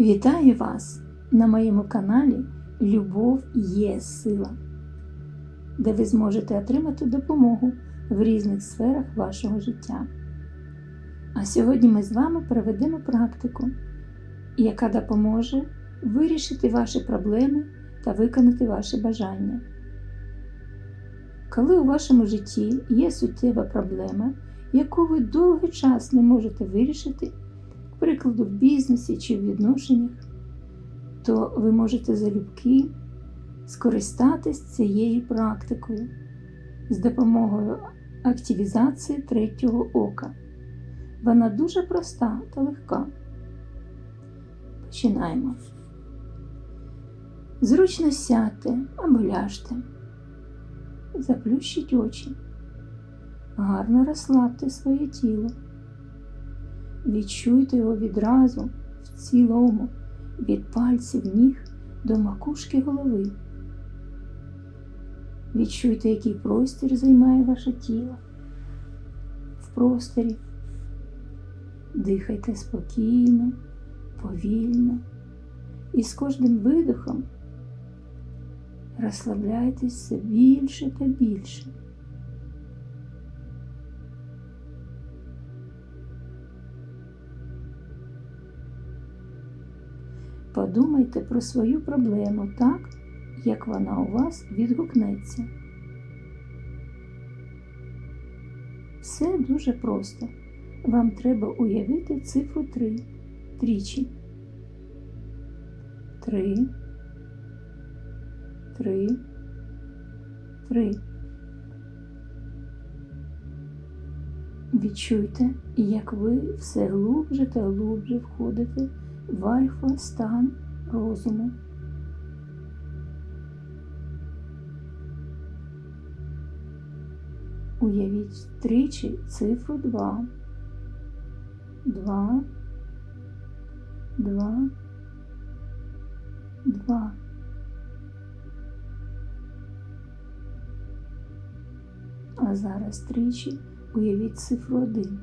Вітаю вас на моєму каналі Любов є сила, де ви зможете отримати допомогу в різних сферах вашого життя. А сьогодні ми з вами проведемо практику, яка допоможе вирішити ваші проблеми та виконати ваші бажання. Коли у вашому житті є суттєва проблема, яку ви довгий час не можете вирішити, прикладу, в бізнесі чи в відношеннях, то ви можете залюбки скористатись цією практикою з допомогою активізації третього ока. Вона дуже проста та легка. Починаємо. Зручно сядьте або ляжте. Заплющіть очі. Гарно розслабте своє тіло. Відчуйте його відразу в цілому, від пальців ніг до макушки голови. Відчуйте, який простір займає ваше тіло. В просторі. Дихайте спокійно, повільно і з кожним видихом розслабляйтесь все більше та більше. Подумайте про свою проблему так, як вона у вас відгукнеться. Все дуже просто. Вам треба уявити цифру 3 тричі. 3, 3, 3. Відчуйте, як ви все глубже та глубже входите в альфа стан розуму. Уявіть тричі цифру 2. 2, 2, 2. А зараз тричі уявіть цифру 1.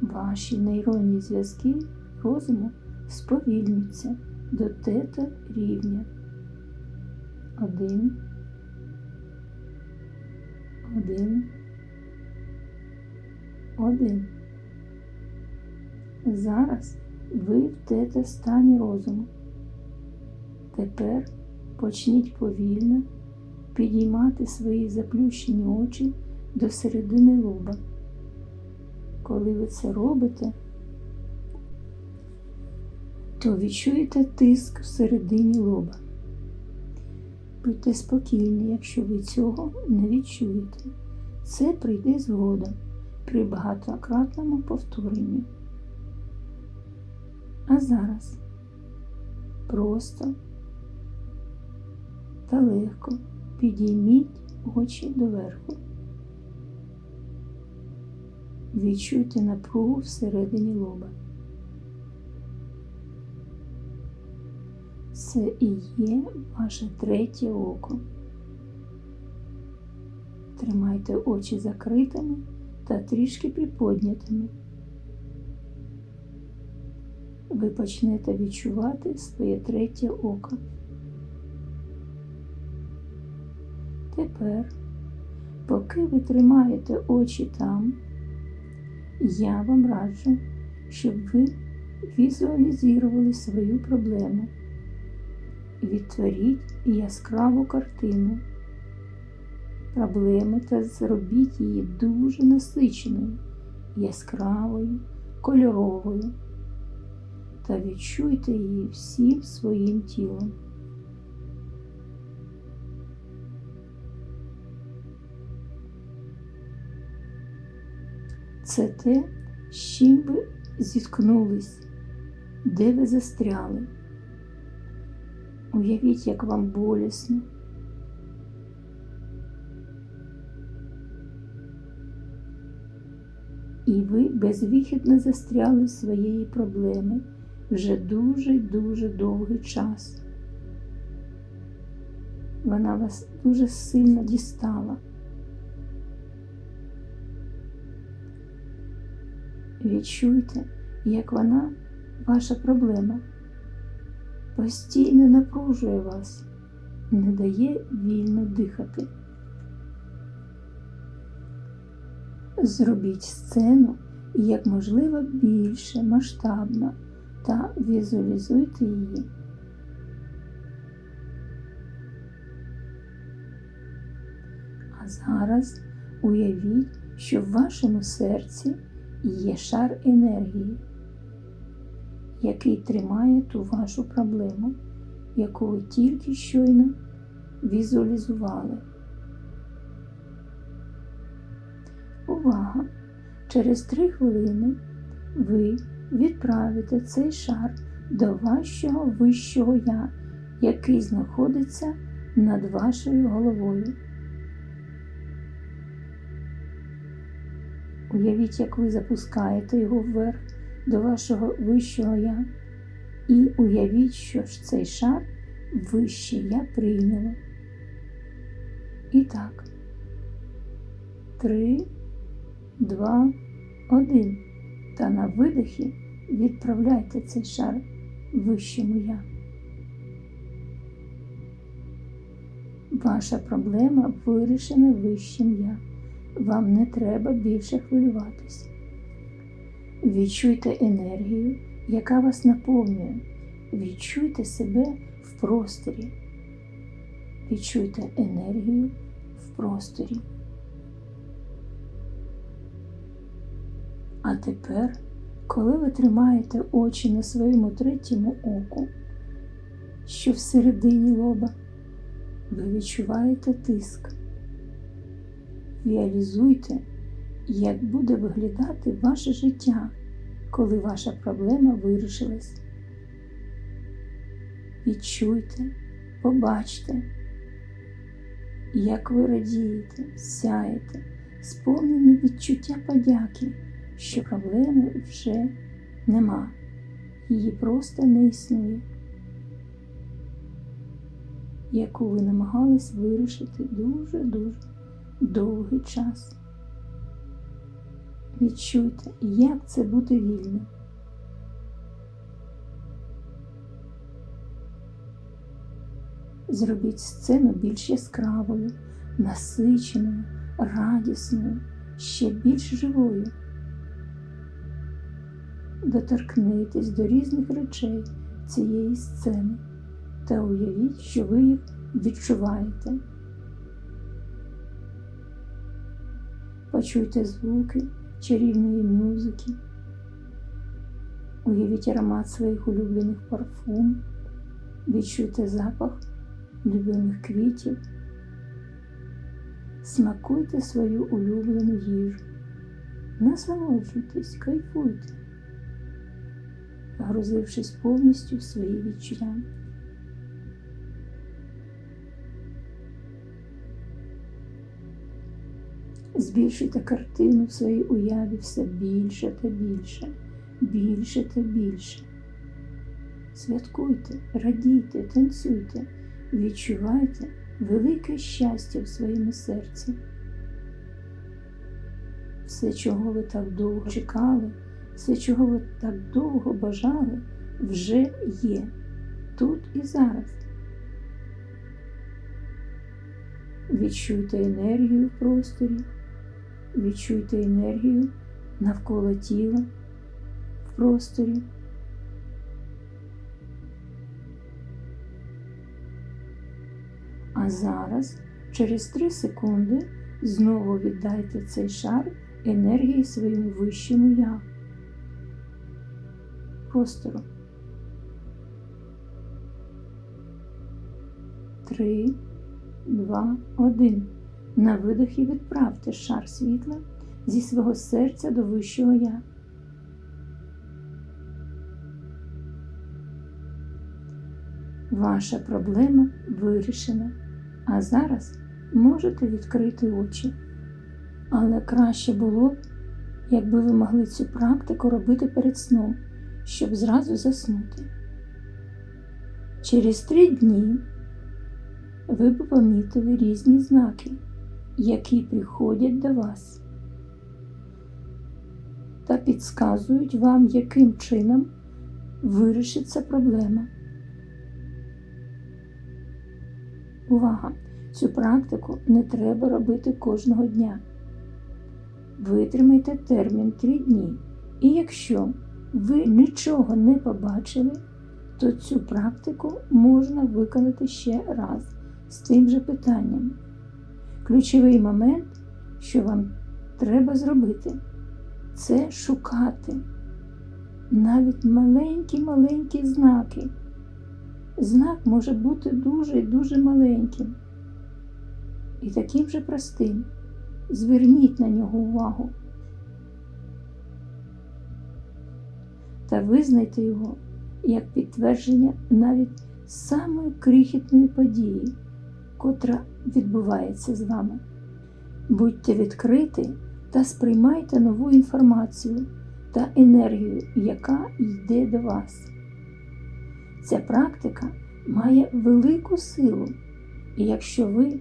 Ваші нейронні зв'язки розуму сповільнються до тета рівня. Один, один, один. Зараз ви в тета стані розуму. Тепер почніть повільно підіймати свої заплющені очі до середини лоба. Коли ви це робите, то відчуєте тиск всередині лоба. Будьте спокійні, якщо ви цього не відчуєте. Це прийде згодом при багатократному повторенні. А зараз просто та легко підійміть очі доверху. Відчуйте напругу всередині лоба. Це і є ваше третє око. Тримайте очі закритими та трішки приподнятими. Ви почнете відчувати своє третє око. Тепер, поки ви тримаєте очі там, я вам раджу, щоб ви візуалізували свою проблему. Відтворіть яскраву картину проблеми та зробіть її дуже насиченою, яскравою, кольоровою та відчуйте її всім своїм тілом. Це те, з чим ви зіткнулись, де ви застряли. Уявіть, як вам болісно. І ви безвихідно застряли в своєї проблеми вже дуже-дуже довгий час. Вона вас дуже сильно дістала. Відчуйте, як вона, ваша проблема, постійно напружує вас, не дає вільно дихати. Зробіть сцену як можливо більше, масштабно та візуалізуйте її. А зараз уявіть, що в вашому серці є шар енергії, який тримає ту вашу проблему, яку ви тільки щойно візуалізували. Увага! Через три хвилини ви відправите цей шар до вашого вищого я, який знаходиться над вашою головою. Уявіть, як ви запускаєте його вверх до вашого вищого я, і уявіть, що ж цей шар вище я прийняло. І так, три, два, один. Та на видихі відправляйте цей шар вищому я. Ваша проблема вирішена вищим я. Вам не треба більше хвилюватись. Відчуйте енергію, яка вас наповнює. Відчуйте себе в просторі. Відчуйте енергію в просторі. А тепер, коли ви тримаєте очі на своєму третьому оку, що всередині лоба, ви відчуваєте тиск. Віалізуйте, як буде виглядати ваше життя, коли ваша проблема вирішилась. Відчуйте, побачте, як ви радієте, сяєте, сповнені відчуття подяки, що проблеми вже нема, її просто не існує, яку ви намагались вирішити дуже-дуже довгий час. Відчуйте, як це бути вільним. Зробіть сцену більш яскравою, насиченою, радісною, ще більш живою. Доторкнитесь до різних речей цієї сцени та уявіть, що ви їх відчуваєте. Почуйте звуки чарівної музики, уявіть аромат своїх улюблених парфум, відчуйте запах улюблених квітів, смакуйте свою улюблену їжу, насолоджуйтесь, кайфуйте, погрузившись повністю в свої відчуття. Збільшуйте картину в своїй уяві все більше та більше, більше та більше. Святкуйте, радійте, танцюйте, відчувайте велике щастя в своєму серці. Все, чого ви так довго чекали, все, чого ви так довго бажали, вже є тут і зараз. Відчуйте енергію в просторі. Відчуйте енергію навколо тіла в просторі. А зараз, через 3 секунди, знову віддайте цей шар енергії своєму вищому я. Простору. Три, два, один. На видохі відправте шар світла зі свого серця до вищого я. Ваша проблема вирішена, а зараз можете відкрити очі. Але краще було б, якби ви могли цю практику робити перед сном, щоб зразу заснути. Через три дні ви б помітили різні знаки які приходять до вас та підказують вам, яким чином вирішиться проблема. Увага! Цю практику не треба робити кожного дня. Витримайте термін 3 дні. І якщо ви нічого не побачили, то цю практику можна виконати ще раз з тим же питанням. Ключовий момент, що вам треба зробити, це шукати навіть маленькі-маленькі знаки. Знак може бути дуже і дуже маленьким і таким же простим. Зверніть на нього увагу та визнайте його як підтвердження навіть самої крихітної події, котра відбувається з вами. Будьте відкриті та сприймайте нову інформацію та енергію, яка йде до вас. Ця практика має велику силу, і якщо ви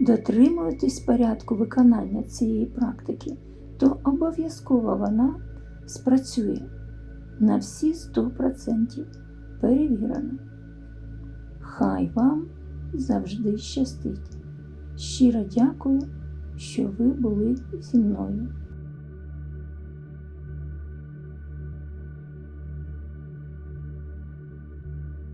дотримуєтесь порядку виконання цієї практики, то обов'язково вона спрацює на всі 100% перевірено. Хай вам завжди щастить. Щиро дякую, що ви були зі мною.